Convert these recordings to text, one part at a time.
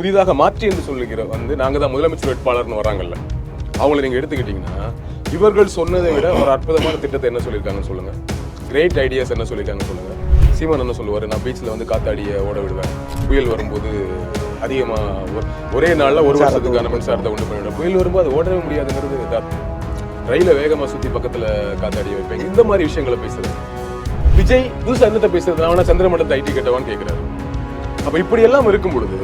புதிதாக மாற்றி என்று சொல்லுகிற வந்து நாங்கள் தான் முதலமைச்சர் வேட்பாளர்னு வராங்கல்ல அவங்கள நீங்கள் எடுத்துக்கிட்டிங்கன்னா இவர்கள் சொன்னதை விட ஒரு அற்புதமான திட்டத்தை என்ன சொல்லியிருக்காங்கன்னு சொல்லுங்கள் கிரேட் ஐடியாஸ் என்ன சொல்லியிருக்காங்கன்னு சொல்லுங்கள் சீமான் என்ன சொல்லுவார் நான் பீச்சில் வந்து காத்தாடியை ஓட விடுவேன். புயல் வரும்போது அதிகமாக ஒரே நாளில் ஒரு வருஷத்துக்கான மின்சாரத்தை உண்டு பண்ணிவிடும் புயல் வரும்போது அது ஓடவே முடியாதுங்கிறது யதார்த்தம் ரயிலை வேகமாக சுற்றி பக்கத்தில் காத்தாடி வைப்பேன். இந்த மாதிரி விஷயங்களை பேசுறது. விஜய் புதுசாக என்னத்தை பேசுறது? நான் சந்திரமண்டலத்தை ஐடி கட்டவான்னு கேட்குறாரு அப்போ இப்படியெல்லாம் இருக்கும் பொழுது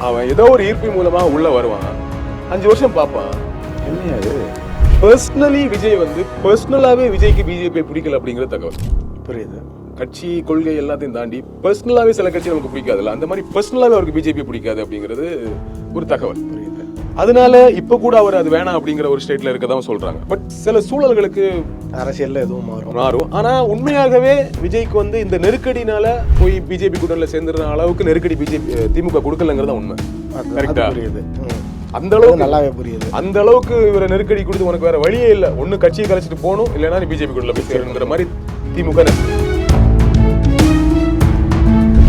அவன் ஏதோ ஒரு ஈர்ப்பு மூலமா உள்ள வருவான். அஞ்சு வருஷம் பார்ப்பான். என்ன அது பர்சனலி விஜய் வந்து பர்சனலாவே விஜய்க்கு பிஜேபி பிடிக்கல அப்படிங்கிற தகவல். புரியுது. கட்சி கொள்கை எல்லாத்தையும் தாண்டி பர்சனலாவே சில கட்சி நமக்கு பிடிக்காதுல்ல. அந்த மாதிரி பர்சனலாவே அவருக்கு பிஜேபி பிடிக்காது அப்படிங்கிறது ஒரு தகவல். புரியுது. அதனால இப்ப கூட அவர் அது வேணாம் அப்படிங்கிற ஒரு ஸ்டேட்ல இருக்கதான் சொல்றாங்க. பட் சில சூழல்களுக்கு அரசியல்ல எதுவும் மாறும். மாறும். ஆனா உண்மையாகவே விஜய்க்கு வந்து இந்த நெருக்கடினால போய் பிஜேபி கூட்டணியில சேர்ந்துற அளவுக்கு நெருக்கடி பிஜேபி திமுக கொடுக்கலங்கிறத உண்மை. கரெக்டா புரியுது. அந்த அளவுக்கு நல்லாவே புரியுது. அந்த அளவுக்கு இவரை நெருக்கடி கொடுத்து உனக்கு வேற வழியே இல்ல. ஒண்ணு கட்சியை கலைச்சிட்டு போகணும் இல்லைன்னா நீ பிஜேபி கூட போய் சேரணுங்கிற மாதிரி திமுக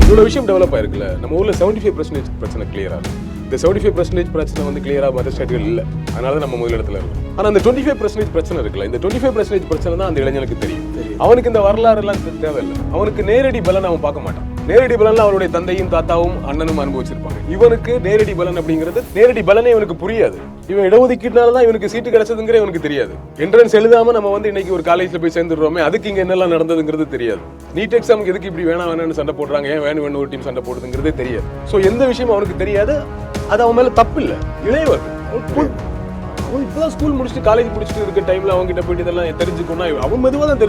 இவ்வளவு விஷயம் டெவலப் ஆயிருக்குல்ல. நம்ம ஊர்ல செவன்டி ஃபைவ் பர்சன்டேஜ் பிரச்சனை கிளியரா இருக்கு. இந்த செவன்டி ஃபைவ் பர்சன்டேஜ் பிரச்சனை வந்து கிளியராக மற்ற ஸ்டேட்டுகள் இல்லை. அதனால தான் நம்ம முதல் இருக்கும். ஆனால் அந்த டுவெண்ட்டி ஃபைவ் பர்சன்டேஜ் பிரச்சனை இருக்குல்ல இந்த டுவெண்ட்டி ஃபைவ் பர்சன்டேஜ் பிரச்சனை தான் அந்த இளைஞனுக்கு தெரியும். அவனுக்கு இந்த வரலாறு எல்லாம் தேவையில்லை. அவனுக்கு நேரடி பலன் அவன் பார்க்க மாட்டான். நேரடி பலன் அவருடைய தந்தையும் தாத்தாவும் அண்ணனும் அனுபவிச்சிருப்பாங்க. இவனுக்கு நேரடி பலன் அப்படிங்கிறது நேரடி பலனே இவனுக்கு புரியாது. இவன் இடஒதுக்கீட்டினால தான் இவனுக்கு சீட்டு கிடைச்சதுங்கிற இவனுக்கு தெரியாது. என்ட்ரன்ஸ் எழுதாம நம்ம வந்து இன்னைக்கு ஒரு காலேஜ்ல போய் சேர்ந்துடுறோமே அதுக்கு இங்க என்னெல்லாம் நடந்ததுங்கிறது தெரியாது. நீட் எக்ஸாமுக்கு எதுக்கு இப்படி வேணாம் வேணாம்னு சண்டை போடுறாங்க ஏன் வேணும் வேணும் ஒரு டீம் சண்டை போடுதுங்கிறதே தெரியாது. ஸோ எந்த விஷயமும் அவனுக்கு தெரியாது. அது அவன் மேல தப்பு இல்லை இளையவர் இப்பதான் ஸ்கூல் முடிச்சுட்டு காலேஜ் முடிச்சுட்டு இருக்க டைம்ல அவங்க கிட்ட போயிட்டு இதெல்லாம் தெரிஞ்சுக்கணும்னா அவன் மெதுவா தான்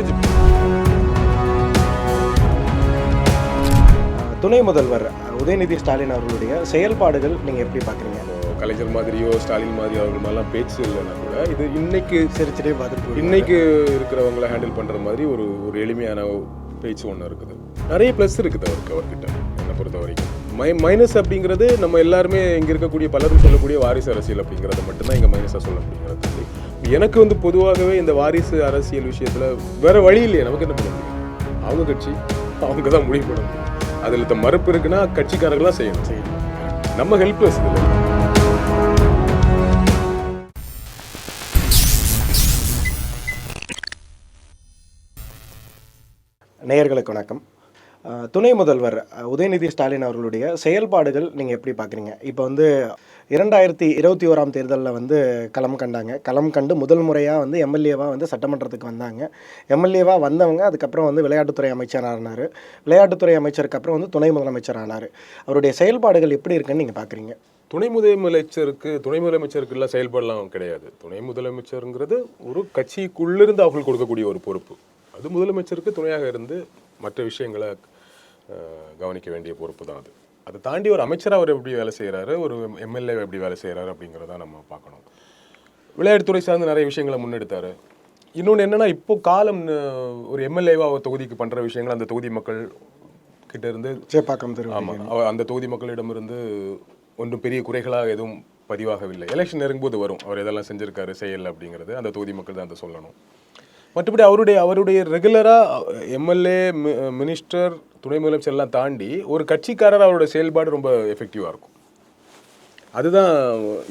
அஹ், துணை முதல்வர் உதயநிதி ஸ்டாலின் அவர்களுடைய செயல்பாடுகள் நீங்க எப்படி பாக்குறீங்க? இப்போ கலைஞர் மாதிரியோ ஸ்டாலின் மாதிரியோ அவர்கள் மாதிரிலாம் பேச்சு இல்லைன்னா கூட இது இன்னைக்கு சிரிச்சிட்டே பார்த்துட்டு. இன்னைக்கு இருக்கிறவங்கள ஹேண்டில் பண்ற மாதிரி ஒரு ஒரு எளிமையான பேச்சு ஒன்று இருக்குது. நிறைய ப்ளஸ் இருக்குது அவருக்கு அவர்கிட்ட என்னை பொறுத்த வரைக்கும் மை மைனஸ் அப்படிங்கிறது நம்ம எல்லாருமே இங்கே இருக்கக்கூடிய பலரும் சொல்லக்கூடிய வாரிசு அரசியல் அப்படிங்கிறத மட்டும்தான் இங்கே மைனஸாக சொல்ல முடியுங்கிறது எனக்கு வந்து பொதுவாகவே இந்த வாரிசு அரசியல் விஷயத்தில் வேறு வழி இல்லையே. நமக்கு என்ன பண்ண முடியும்? அவங்க கட்சி அவங்க தான் முடிவு பண்ண முடியும் அதில் இந்த மறுப்பு இருக்குன்னா கட்சிக்காரர்களாக செய்யணும். செய்யணும் நம்ம ஹெல்ப்லெஸ் இல்லை. நேயர்களுக்கு வணக்கம். துணை முதல்வர் உதயநிதி ஸ்டாலின் அவர்களுடைய செயல்பாடுகள் நீங்கள் எப்படி பார்க்குறீங்க இப்போ வந்து இரண்டாயிரத்தி இருபத்தி ஓராம் தேர்தலில் வந்து களம் கண்டாங்க. களம் கண்டு முதல் முறையாக வந்து எம்எல்ஏவாக வந்து சட்டமன்றத்துக்கு வந்தாங்க. எம்எல்ஏவாக வந்தவங்க அதுக்கப்புறம் வந்து விளையாட்டுத்துறை அமைச்சர் ஆனார். விளையாட்டுத்துறை அமைச்சருக்கு அப்புறம் வந்து துணை முதலமைச்சர் ஆனார். அவருடைய செயல்பாடுகள் எப்படி இருக்குன்னு நீங்கள் பார்க்குறீங்க துணை முதலமைச்சருக்கு துணை முதலமைச்சருக்குள்ள செயல்பாடெல்லாம் கிடையாது. துணை முதலமைச்சருங்கிறது ஒரு கட்சிக்குள்ளிருந்து அவர்கள் கொடுக்கக்கூடிய ஒரு பொறுப்பு. அது முதலமைச்சருக்கு துணையாக இருந்து மற்ற விஷயங்களை கவனிக்க வேண்டிய பொறுப்பு தான் அது. அதை தாண்டி ஒரு அமைச்சராக அவர் எப்படி வேலை செய்கிறாரு ஒரு எம்எல்ஏ எப்படி வேலை செய்கிறாரு அப்படிங்கிறத நம்ம பார்க்கணும். விளையாட்டுத்துறை சார்ந்து நிறைய விஷயங்களை முன்னெடுத்தாரு. இன்னொன்று என்னன்னா இப்போ காலம் ஒரு எம்எல்ஏவா அவர் தொகுதிக்கு பண்ணுற விஷயங்கள் அந்த தொகுதி மக்கள் கிட்ட இருந்து சேப்பாக்கம் ஆமாம் அந்த தொகுதி மக்களிடமிருந்து ஒன்றும் பெரிய குறைகளாக எதுவும் பதிவாகவில்லை. எலெக்ஷன் நெருங்கும்போது வரும். அவர் எதெல்லாம் செஞ்சிருக்காரு செய்யல அப்படிங்கிறது அந்த தொகுதி மக்கள் தான் அதை சொல்லணும். மற்றபடி அவருடைய அவருடைய ரெகுலராக எம்எல்ஏ மினிஸ்டர் துணை முதலமைச்சர் எல்லாம் தாண்டி ஒரு கட்சிக்காரர் அவருடைய செயல்பாடு ரொம்ப எஃபெக்டிவாக இருக்கும். அதுதான்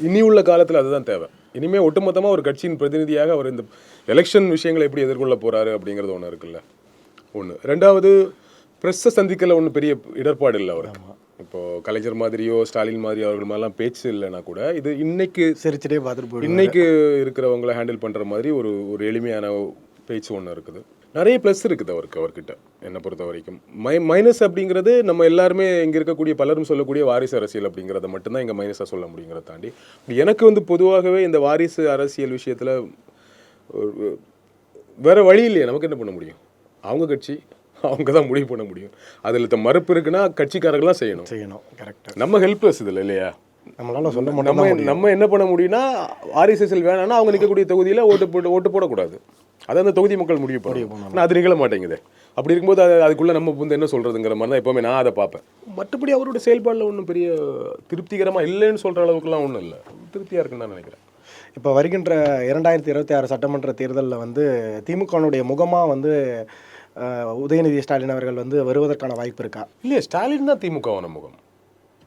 இனி உள்ள காலத்தில் அதுதான் தேவை. இனிமேல் ஒட்டுமொத்தமாக ஒரு கட்சியின் பிரதிநிதியாக அவர் இந்த எலெக்ஷன் விஷயங்களை எப்படி எதிர்கொள்ள போறாரு அப்படிங்கிறது ஒன்று இருக்குல்ல. ஒன்று ரெண்டாவது ப்ரெஸ்ஸை சந்திக்கல ஒன்றும் பெரிய இடர்பாடு இல்லை அவருக்கு. இப்போ கலைஞர் மாதிரியோ ஸ்டாலின் மாதிரி அவர்கள் மாதிரிலாம் பேச்சு இல்லைன்னா கூட இது இன்னைக்கு சிரிச்சிட்டே பார்த்துட்டு இன்னைக்கு இருக்கிறவங்கள ஹேண்டில் பண்ற மாதிரி ஒரு ஒரு எளிமையான பேச்சு ஒன்று இருக்குது. நிறைய ப்ளஸ் இருக்குது அவருக்கு அவர்கிட்ட என்னை பொறுத்த வரைக்கும். மை மைனஸ் அப்படிங்கிறது நம்ம எல்லாருமே இங்கே இருக்கக்கூடிய பலரும் சொல்லக்கூடிய வாரிசு அரசியல் அப்படிங்கிறத மட்டும்தான் இங்கே மைனஸாக சொல்ல முடியுங்கிறத தாண்டி எனக்கு வந்து பொதுவாகவே இந்த வாரிசு அரசியல் விஷயத்தில் வேற வழி இல்லையே. நமக்கு என்ன பண்ண முடியும்? அவங்க கட்சி அவங்க தான் முடிவு பண்ண முடியும். அதில் மறுப்பு இருக்குன்னா கட்சிக்காரர்களாம் செய்யணும். செய்யணும். கரெக்டாக நம்ம ஹெல்ப்லெஸ் இதில் இல்லையா? நம்மளால சொல்ல முடியும் நம்ம என்ன பண்ண முடியும்னா ஆர்எஸ்எஸ்எல் வேணாம்னா அவங்க நிற்கக்கூடிய தொகுதியில் ஓட்டு போட்டு ஓட்டு போடக்கூடாது. அதை அந்த தொகுதி மக்கள் முடிவு பண்ணணும். ஆனால் அது நிகழ மாட்டேங்குது. அப்படி இருக்கும்போது அது அதுக்குள்ள நம்ம வந்து என்ன சொல்றதுங்கிற மாதிரி தான் எப்பவுமே நான் அதை பார்ப்பேன். மற்றபடி அவரோட செயல்பாடில் ஒன்றும் பெரிய திருப்திகரமா இல்லைன்னு சொல்ற அளவுக்குலாம் ஒன்றும் இல்லை. திருப்தியா இருக்குன்னு நான் நினைக்கிறேன். இப்போ வருகின்ற இரண்டாயிரத்தி இருபத்தி ஆறு சட்டமன்ற தேர்தலில் வந்து திமுகனுடைய முகமாக வந்து உதயநிதி ஸ்டாலின் அவர்கள் வந்து வருவதற்கான வாய்ப்பு இருக்கா? இல்லையே ஸ்டாலின் தான் திமுகவான முகம்.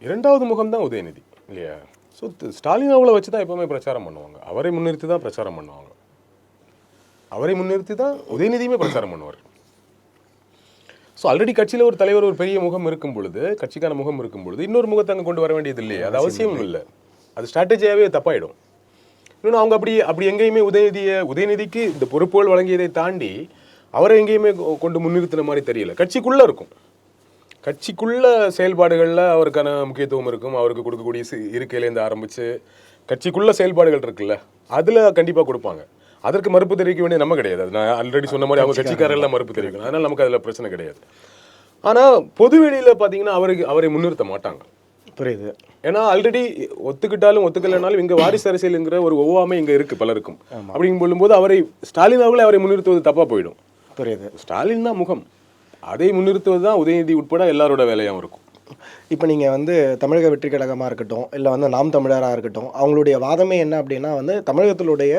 இரண்டாவது முகம் தான் உதயநிதி. இல்லையா? ஸோ ஸ்டாலின் அவங்கள வச்சு தான் எப்பவுமே பிரச்சாரம் பண்ணுவாங்க. அவரை முன்னிறுத்தி தான் பிரச்சாரம் பண்ணுவாங்க. அவரை முன்னிறுத்தி தான் உதயநிதியுமே பிரச்சாரம் பண்ணுவார். ஸோ ஆல்ரெடி கட்சியில் ஒரு தலைவர் ஒரு பெரிய முகம் இருக்கும் பொழுது கட்சிக்கான முகம் இருக்கும் பொழுது இன்னொரு முகத்தை அங்கே கொண்டு வர வேண்டியது இல்லையே. அது அவசியம் இல்லை. அது ஸ்ட்ராட்டஜியாகவே தப்பாயிடும். இன்னொன்று அவங்க அப்படி அப்படி எங்கேயுமே உதயநிதியை உதயநிதிக்கு இந்த பொறுப்புகள் வழங்கியதை தாண்டி அவரை எங்கேயுமே கொண்டு முன்னிறுத்தின மாதிரி தெரியல. கட்சிக்குள்ளே இருக்கும். கட்சிக்குள்ள செயல்பாடுகளில் அவருக்கான முக்கியத்துவம் இருக்கும். அவருக்கு கொடுக்கக்கூடிய இருக்கையிலேருந்து ஆரம்பித்து கட்சிக்குள்ள செயல்பாடுகள் இருக்குல்ல அதில் கண்டிப்பாக கொடுப்பாங்க. அதற்கு மறுப்பு தெரிவிக்க வேண்டிய நம்ம கிடையாது. நான் ஆல்ரெடி சொன்ன மாதிரி அவங்க கட்சிக்காரெல்லாம் மறுப்பு தெரிவிக்கணும். அதனால் நமக்கு அதில் பிரச்சனை கிடையாது. ஆனால் பொது வெளியில் பார்த்தீங்கன்னா அவருக்கு அவரை முன்னிறுத்த மாட்டாங்க. புரியுது. ஏன்னா ஆல்ரெடி ஒத்துக்கிட்டாலும் ஒத்துக்கலைனாலும் இங்க வாரிசு அரசியலுங்கிற ஒரு ஒவ்வாமை இங்க இருக்கு பலருக்கும். அப்படிங்கும் பொழுதும்போது அவரை ஸ்டாலின் அவர்களே அவரை முன்னிறுத்துவது தப்பா போயிடும். புரியுது. ஸ்டாலின் தான் முகம். அதை முன்னிறுத்துவது தான் உதயநிதி உட்பட எல்லாரோட வேலையாகவும் இருக்கும். இப்போ நீங்கள் வந்து தமிழக வெற்றி கழகமாக இருக்கட்டும் இல்லை வந்து நாம் தமிழராக இருக்கட்டும் அவங்களுடைய வாதமே என்ன அப்படின்னா வந்து தமிழகத்தினுடைய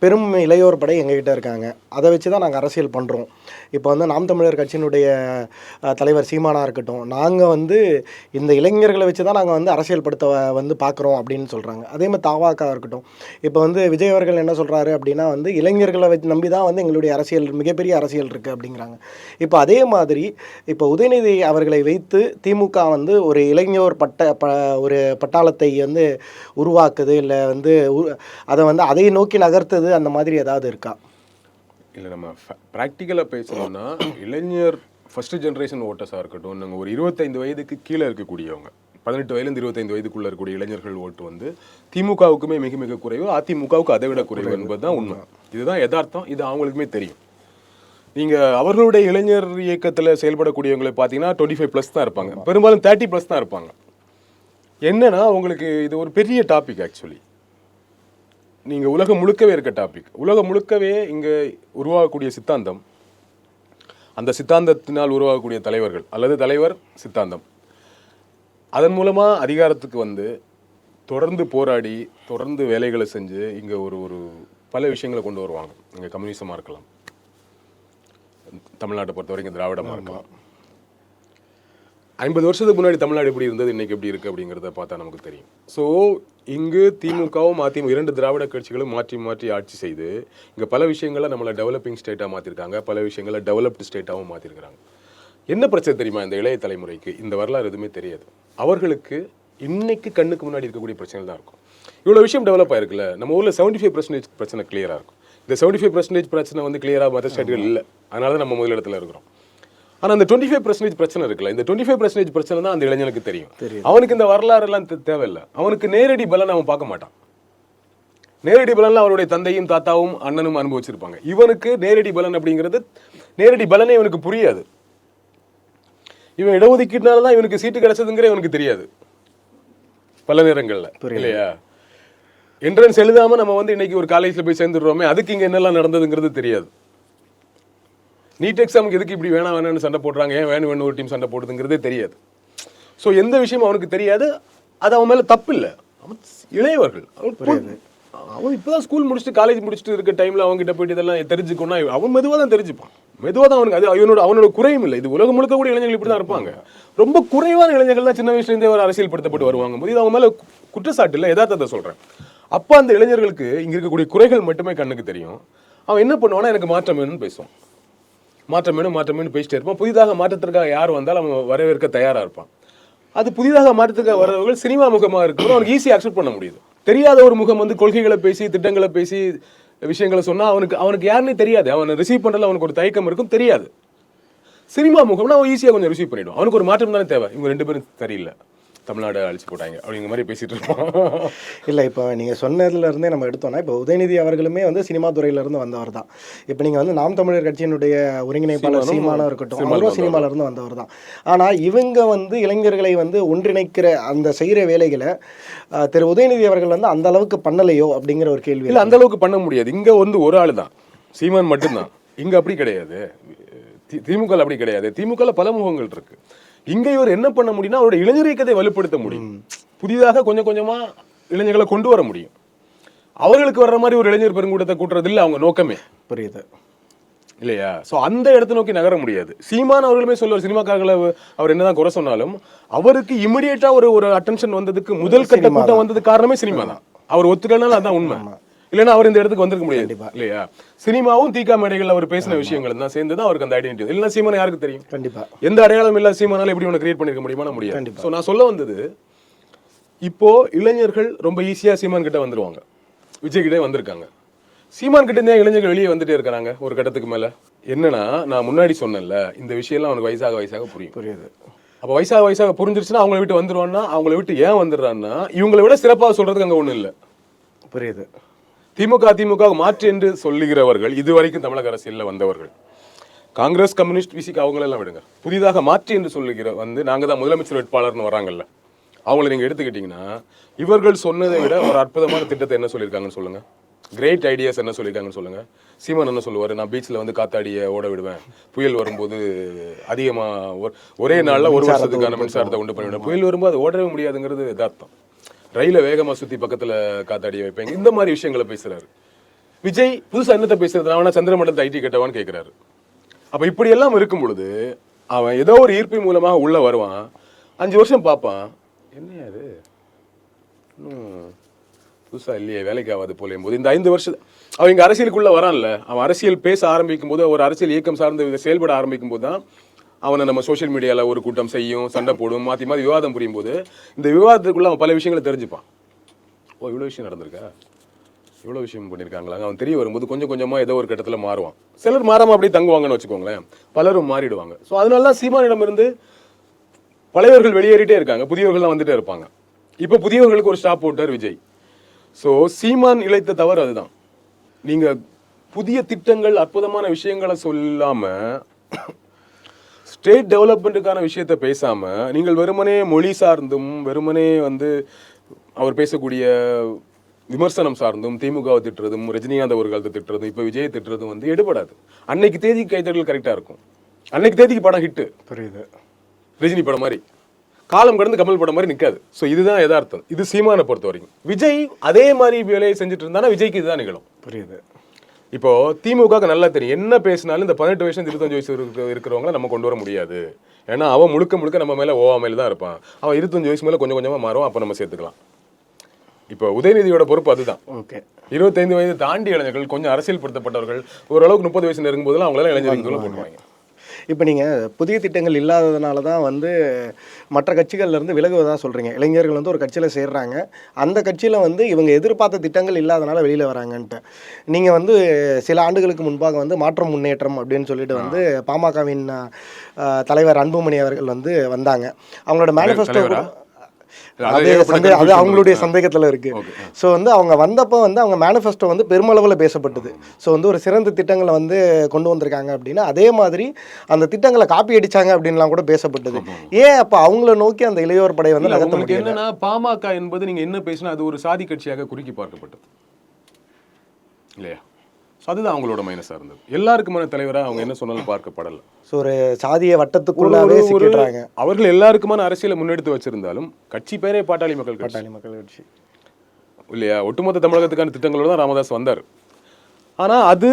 பெரும் இளையோர் படை எங்ககிட்ட இருக்காங்க. அதை வச்சு தான் நாங்கள் அரசியல் பண்ணுறோம் இப்போ வந்து நாம் தமிழர் கட்சியினுடைய தலைவர் சீமானாக இருக்கட்டும் நாங்கள் வந்து இந்த இளைஞர்களை வச்சு தான் நாங்கள் வந்து அரசியல் படுத்த வந்து பார்க்குறோம் அப்படின்னு சொல்கிறாங்க அதே மாதிரி தாவாக்கா இருக்கட்டும். இப்போ வந்து விஜய் அவர்கள் என்ன சொல்கிறாரு அப்படின்னா வந்து இளைஞர்களை வச்சு நம்பி தான் வந்து எங்களுடைய அரசியல் மிகப்பெரிய அரசியல் இருக்குது அப்படிங்கிறாங்க. இப்போ அதே மாதிரி இப்போ உதயநிதி அவர்களை வைத்து திமுக வந்து ஒரு இளைஞர் பட்ட ப ஒரு பட்டாளத்தை வந்து உருவாக்குது இல்லை வந்து உ- அதை வந்து அதை நோக்கி நகர்த்துது அந்த மாதிரி ஏதாவது இருக்கா? இல்லை நம்ம ப்ராக்டிக்கலாக பேசணும்னா இளைஞர் ஃபர்ஸ்ட் ஜென்ரேஷன் ஓட்டர்ஸாக இருக்கட்டும் நாங்கள் ஒரு இருபத்தைந்து வயதுக்கு கீழே இருக்கக்கூடியவங்க பதினெட்டு வயதுலேருந்து இருபத்தைந்து வயதுக்குள்ள இருக்கக்கூடிய இளைஞர்கள் ஓட்டு வந்து திமுகவுக்குமே மிக மிக குறைவு அதிமுகவுக்கு அதை விட குறைவு என்பது தான் உண்மை. இதுதான் யதார்த்தம் இது அவங்களுக்குமே தெரியும். நீங்கள் அவர்களுடைய இளைஞர் இயக்கத்தில் செயல்படக்கூடியவங்களை பார்த்தீங்கன்னா டுவெண்ட்டி ஃபைவ் ப்ளஸ் தான் இருப்பாங்க. பெரும்பாலும் தேர்ட்டி ப்ளஸ் தான் இருப்பாங்க. என்னன்னா உங்களுக்கு இது ஒரு பெரிய டாபிக் ஆக்சுவலி நீங்க உலகம் முழுக்கவே இருக்க டாபிக் உலகம் முழுக்கவே இங்க உருவாகக்கூடிய சித்தாந்தம் அந்த சித்தாந்தத்தினால் உருவாகக்கூடிய தலைவர்கள் அல்லது தலைவர் சித்தாந்தம். அதன் மூலமா அதிகாரத்துக்கு வந்து தொடர்ந்து போராடி தொடர்ந்து வேலைகளை செஞ்சு இங்க ஒரு ஒரு பல விஷயங்களை கொண்டு வருவாங்க. இங்க கம்யூனிசமா இருக்கலாம். தமிழ்நாட்டை பொறுத்த வரைக்கும் திராவிடமா இருக்கலாம். ஐம்பது வருஷத்துக்கு முன்னாடி தமிழ்நாடு எப்படி இருந்தது இன்னைக்கு எப்படி இருக்கு அப்படிங்கிறத பார்த்தா நமக்கு தெரியும். ஸோ இங்கு திமுகவும் அதிமுக இரண்டு திராவிட கட்சிகளும் மாற்றி மாற்றி ஆட்சி செய்து இங்க பல விஷயங்களை நம்மளை டெவலப்பிங் ஸ்டேட்டாக மாற்றிருக்காங்க பல விஷயங்களை டெவலப்டு ஸ்டேட்டாகவும் மாற்றிருக்கிறாங்க என்ன பிரச்சனை தெரியுமா இந்த இளைய தலைமுறைக்கு? இந்த வரலாறு எதுவுமே தெரியாது. அவர்களுக்கு இன்னைக்கு கண்ணுக்கு முன்னாடி இருக்கக்கூடிய பிரச்சனை தான் இருக்கும். இவ்வளோ விஷயம் டெவலப் ஆயிருக்குல்ல? நம்ம ஊரில் செவன்டி ஃபைவ் பர்சன்டேஜ் பிரச்சனை கிளியராக இருக்கும். இந்த செவன்டி ஃபைவ் பர்சன்டேஜ் பிரச்சனை வந்து கிளியராக மற்ற ஸ்டேட்டுகள் இல்லை. அதனால தான் நம்ம முதலிடத்துல இருக்கிறோம். ஆனா அந்த டுவெண்ட்டி ஃபைவ் பர்சன்டேஜ் பிரச்சனை இருக்குல்ல இந்த டுவெண்ட்டி ஃபைவ் பர்சன்டேஜ் பிரச்சனை தான் அந்த இளைஞனுக்கு தெரியும். அவனுக்கு இந்த வரலாறு எல்லாம் தேவையில்லை. அவனுக்கு நேரடி பலன் அவன் பார்க்க மாட்டான். நேரடி பலன்ல அவருடைய தந்தையும் தாத்தாவும் அண்ணனும் அனுபவிச்சிருப்பாங்க. இவனுக்கு நேரடி பலன் அப்படிங்கிறது நேரடி பலனே இவனுக்கு புரியாது. இவன் இடஒதுக்கீட்டுனால தான் இவனுக்கு சீட்டு கிடைச்சதுங்கிற இவனுக்கு தெரியாது. பல நேரங்கள்ல இல்லையா? என்ட்ரன்ஸ் எழுதாம நம்ம வந்து இன்னைக்கு ஒரு காலேஜ்ல போய் சேர்ந்துடுறோமே அதுக்கு இங்க என்னெல்லாம் நடந்ததுங்கிறது தெரியாது. நீட் எக்ஸாமுக்கு எதுக்கு இப்படி வேணாம் வேணாம்னு சண்டை போடுறாங்க? ஏன் வேணும் வேணும் ஒரு டீம் சண்டை போடுதுங்கிறதே தெரியாது. ஸோ எந்த விஷயமும் அவனுக்கு தெரியாது. அது அவன் மேல தப்பு இல்லை. அவன் இளையவர்கள். அவன் அவன் இப்பதான் ஸ்கூல் முடிச்சுட்டு காலேஜ் முடிச்சுட்டு இருக்க டைம்ல அவங்க கிட்ட போயிட்டு இதெல்லாம் தெரிஞ்சுக்கணும்னா அவன் மெதுவா தான் தெரிஞ்சுப்பான். மெதுவா தான் அவனுக்கு அது அவனோட அவனோட குறையும் இல்லை. இது உலகம் முழுக்க கூட இளைஞர்கள் இப்படி தான் இருப்பாங்க. ரொம்ப குறைவான இளைஞர்கள் தான் சின்ன வயசுல இருந்தே ஒரு அரசியல் படுத்தப்பட்டு வருவாங்க போது இது அவங்க மேல குற்றச்சாட்டு இல்லை. யதார்த்தத்தை சொல்றேன். அப்ப அந்த இளைஞர்களுக்கு இங்க இருக்கக்கூடிய குறைகள் மட்டுமே கண்ணுக்கு தெரியும். அவன் என்ன பண்ணுவானா எனக்கு மாற்றம் வேணும்னு பேசுவான். மாற்றம் வேணும் மாற்றம் வேணும் பேசிட்டே இருப்பான் புதிதாக மாற்றத்திற்காக யார் வந்தாலும் அவன் வரவேற்க தயாராக இருப்பான் அது புதிதாக மாற்றத்துக்காக வர்றவர்கள் சினிமா முகமாக இருக்கிறவங்க அவனுக்கு ஈஸியாக அக்செப்ட் பண்ண முடியுது. தெரியாத ஒரு முகம் வந்து கொள்கைகளை பேசி திட்டங்களை பேசி விஷயங்களை சொன்னால் அவனுக்கு அவனுக்கு யாருன்னே தெரியாது. அவனை ரிசீவ் பண்ணுறதுல அவனுக்கு ஒரு தயக்கம் இருக்கும் தெரியாது. சினிமா முகம்னா அவன் ஈஸியாக கொஞ்சம் ரிசீவ் பண்ணிவிடும் அவனுக்கு ஒரு மாற்றம் தானே தேவை. இவங்க ரெண்டு பேரும் சரியில்லை. தமிழ்நாடு அழிச்சு போட்டாங்க அப்படிங்கிற மாதிரி பேசிட்டு இருப்பான் இல்லை இப்போ நீங்கள் சொன்னதுல இருந்தே நம்ம எடுத்தோம்னா இப்போ உதயநிதி அவர்களுமே வந்து சினிமா துறையிலேருந்து வந்தவர் தான் இப்போ நீங்கள் வந்து நாம் தமிழர் கட்சியினுடைய ஒருங்கிணைப்பாளர் சீமானும் இருக்கட்டும் அவரும் சினிமால இருந்து வந்தவர் தான் ஆனால் இவங்க வந்து இளைஞர்களை வந்து ஒன்றிணைக்கிற அந்த செய்கிற வேலைகளை திரு உதயநிதி அவர்கள் வந்து அந்த அளவுக்கு பண்ணலையோ அப்படிங்கிற ஒரு கேள்வி இல்ல அந்த அளவுக்கு பண்ண முடியாது. இங்க வந்து ஒரு ஆளு தான் சீமான் மட்டும்தான். இங்க அப்படி கிடையாது. திமுக அப்படி கிடையாது. திமுக பல முகங்கள் இருக்கு. இங்க இவர் என்ன பண்ண முடியும்னா அவருடைய இளைஞர் இயக்கத்தை வலுப்படுத்த முடியும். புதிதாக கொஞ்சம் கொஞ்சமா இளைஞர்களை கொண்டு வர முடியும். அவர்களுக்கு வர்ற மாதிரி ஒரு இளைஞர் பெருங்கூட்டத்தை கூட்டுறது இல்ல அவங்க நோக்கமே. புரியுது. இல்லையா? சோ அந்த இடத்தை நோக்கி நகர முடியாது. சீமான் அவர்களுமே சொல்லுவார் சினிமாக்காரர்களை அவர் என்னதான் குறை சொன்னாலும் அவருக்கு இமிடியேட்டா ஒரு ஒரு அட்டென்ஷன் வந்ததுக்கு முதல் கட்ட கூட்டம் வந்ததுக்கு காரணமே சினிமா தான். அவர் ஒத்துக்கலனால அதான் உண்மை. இல்லைன்னா அவர் இந்த இடத்துக்கு வந்திருக்க முடியாது. இல்லையா? சினிமாவும் தீகா மேடைகள் அவர் பேசின விஷயங்கள் தான் சேர்ந்து தான் அவருக்கு அந்த ஐடென்டிட்டி இல்லைன்னா சீமான் யாருக்கு தெரியும்? கண்டிப்பா. எந்த அடையாளம் இல்லாத சீமானால எப்படி ஒன்று கிரியேட் பண்ணிருக்க முடியுமா? முடியாது. ஸோ நான் சொல்ல வந்தது இப்போ இளைஞர்கள் ரொம்ப ஈஸியா சீமான் கிட்ட வந்துருவாங்க. விஜய் கிட்டே வந்திருக்காங்க. சீமான் கிட்ட இருந்தே இளைஞர்கள் வெளியே வந்துட்டே இருக்கிறாங்க ஒரு கட்டத்துக்கு மேல. என்னன்னா நான் முன்னாடி சொன்னேன்ல இந்த விஷயம்லாம் அவனுக்கு வயசாக வயசாக புரியும். புரியுது. அப்போ வயசாக வயசாக புரிஞ்சிருச்சுன்னா அவங்கள விட்டு வந்துருவான்னா அவங்கள விட்டு ஏன் வந்துடுறான்னா இவங்களை விட சிறப்பாக சொல்றதுக்கு அங்க ஒண்ணும் இல்லை. புரியுது. திமுக திமுக மாற்று என்று சொல்லுகிறவர்கள் இதுவரைக்கும் தமிழக அரசியல்ல வந்தவர்கள். காங்கிரஸ் கம்யூனிஸ்ட் விசிக்கு அவங்களெல்லாம் விடுங்க. புதிதாக மாற்று என்று சொல்லுகிற வந்து நாங்க தான் முதலமைச்சர் வேட்பாளர்னு வராங்கல்ல. அவங்கள நீங்க எடுத்துக்கிட்டீங்கன்னா இவர்கள் சொன்னதை விட ஒரு அற்புதமான திட்டத்தை என்ன சொல்லியிருக்காங்கன்னு சொல்லுங்க. கிரேட் ஐடியாஸ் என்ன சொல்லியிருக்காங்கன்னு சொல்லுங்க. சீமான் என்ன சொல்லுவாரு? நான் பீச்ல வந்து காத்தாடிய ஓட விடுவேன். புயல் வரும்போது அதிகமா ஒரு- ஒரே நாள்ல ஒரு வருஷத்துக்கான மின்சாரத்தை உண்டு பண்ணிவிடுவேன். புயல் வரும்போது அது ஓடவே முடியாதுங்கிறது யதார்த்தம். ரயில வேகமா சுத்தி பக்கத்துல காத்தாடி வைப்பேங்க. இந்த மாதிரி விஷயங்களை பேசுறாரு. விஜய் புதுசா என்னத்தை பேசுறது அவனா சந்திரமண்டலத்தை ஐடி கட்டவான்னு கேட்கிறாரு அப்ப இப்படி எல்லாம் இருக்கும் பொழுது அவன் ஏதோ ஒரு ஈர்ப்பு மூலமாக உள்ள வருவான். அஞ்சு வருஷம் பார்ப்பான். என்ன அது புதுசா இல்லையே வேலைக்கு ஆகாது போலேயும் போது இந்த ஐந்து வருஷம் அவன் இங்க அரசியலுக்குள்ள வரான்ல. அவன் அரசியல் பேச ஆரம்பிக்கும் போது ஒரு அரசியல் இயக்கம் சார்ந்த இதை செயல்பட ஆரம்பிக்கும் போது தான் அவனை நம்ம சோஷியல் மீடியாவில் ஒரு கூட்டம் செய்யும் சண்டை போடும் மாற்றி மாற்றி விவாதம் புரியும் போது இந்த விவாதத்துக்குள்ளே அவன் பல விஷயங்களை தெரிஞ்சுப்பான். ஓ இவ்வளோ விஷயம் நடந்திருக்கா? இவ்வளோ விஷயம் பண்ணியிருக்காங்களா அவன் தெரிய வரும்போது கொஞ்சம் கொஞ்சமாக ஏதோ ஒரு கட்டத்தில் மாறுவான். சிலர் மாறாமல் அப்படியே தங்குவாங்கன்னு வச்சுக்கோங்களேன். பலரும் மாறிடுவாங்க. ஸோ அதனால தான் சீமானிடமிருந்து பழையவர்கள் வெளியேறிட்டே இருக்காங்க. புதியவர்கள்லாம் வந்துட்டே இருப்பாங்க. இப்போ புதியவர்களுக்கு ஒரு ஸ்டாப் போட்டார் விஜய். ஸோ சீமான் இழைத்த தவறு அதுதான். நீங்கள் புதிய திட்டங்கள் அற்புதமான விஷயங்களை சொல்லாமல் ஸ்டேட் டெவலப்மெண்ட்டுக்கான விஷயத்தை பேசாம நீங்கள் வெறுமனே மொழி சார்ந்தும் வெறுமனே வந்து அவர் பேசக்கூடிய விமர்சனம் சார்ந்தும் திமுகவை திட்டுறதும் ரஜினிகாந்த் அவர்கள் திட்டுறதும் இப்போ விஜயை திட்டுறதும் வந்து எடுபடாது. அன்னைக்கு தேதிக்கு கைத்தறல் கரெக்டாக இருக்கும். அன்னைக்கு தேதிக்கு படம் ஹிட்டு புரியுது. ரஜினி படம் மாதிரி. காலம் கடந்து கமல் படம் மாதிரி நிற்காது ஸோ இதுதான் யதார்த்தம். இது சீமானை பொறுத்த வரைக்கும் விஜய் அதே மாதிரி வேலையை செஞ்சுட்டு இருந்தானா விஜய்க்கு இதுதான் நிகழும். புரியுது. இப்போ திமுகவுக்கு நல்லா தெரியும். என்ன பேசினாலும் இந்த பதினெட்டு வயசு இருபத்தஞ்சு வயசு இருக்க- இருக்கிறவங்கள நம்ம கொண்டு வர முடியாது. ஏன்னா அவன் முழுக்க முழுக்க நம்ம மேல ஓவா மேல தான் இருப்பான். அவன் இருபத்தஞ்சு வயசு மேல கொஞ்சம் கொஞ்சமா மாறும் அப்ப நம்ம சேர்த்துக்கலாம். இப்போ உதயநிதியோட பொறுப்பு அதுதான். ஓகே. இருபத்தைந்து வயது தாண்டி இளைஞர்கள் கொஞ்சம் அரசியல் படுத்தப்பட்டவர்கள் ஓரளவுக்கு முப்பது வயசு நெருங்கும் போதெல்லாம் அவங்களால இளைஞர்கள் போட்டுருவாங்க. இப்போ நீங்கள் புதிய திட்டங்கள் இல்லாததுனால தான் வந்து மற்ற கட்சிகள்ல இருந்து விலகுவதாக சொல்கிறீங்க இளைஞர்கள் வந்து ஒரு கட்சியில் சேர்றாங்க. அந்த கட்சியில் வந்து இவங்க எதிர்பார்த்த திட்டங்கள் இல்லாதனால வெளியில் வராங்கன்ட்டு. நீங்கள் வந்து சில ஆண்டுகளுக்கு முன்பாக வந்து மாற்றம் முன்னேற்றம் அப்படின்னு சொல்லிட்டு வந்து பாமகவின் தலைவர் அன்புமணி அவர்கள் வந்து வந்தாங்க. அவங்களோட மேனிஃபெஸ்டோ? அது அது சந்தே அவங்களுடைய. சந்தேகத்தில் இருக்கு. Okay. ஸோ வந்து அவங்க வந்தப்போ வந்து அவங்க மேனிஃபெஸ்டோ வந்து பெருமளவில் பேசப்பட்டது. ஸோ வந்து ஒரு சிறந்த திட்டங்களை வந்து கொண்டு வந்திருக்காங்க அப்படின்னா அதே மாதிரி அந்த திட்டங்களை காப்பி அடிச்சாங்க அப்படின்லாம் கூட பேசப்பட்டது. ஏன் அப்போ அவங்கள நோக்கி அந்த இளையோர் படை வந்து நகர்த்த முடியல? என்னன்னா பாமக என்பது நீங்க என்ன பேசினா அது ஒரு சாதி கட்சியாக குறுக்கி பார்க்கப்பட்டது. இல்லையா? So அதுதான் அவங்களோட மைனஸா இருந்தது. எல்லாருக்குமான தலைவரா அவங்க என்ன சொன்னாலும் பார்க்கப்படல. ஸோ ஒரு சாதிய வட்டத்துக்குள்ளாவே சிக்கிடுறாங்க அவர்கள் எல்லாருக்குமான அரசியலை முன்னெடுத்து வச்சிருந்தாலும் கட்சி பேரே பாட்டாளி மக்கள் பாட்டாளி மக்கள் கட்சி. இல்லையா? ஒட்டுமொத்த தமிழகத்துக்கான திட்டங்களோட தான் ராமதாஸ் வந்தார். ஆனா அது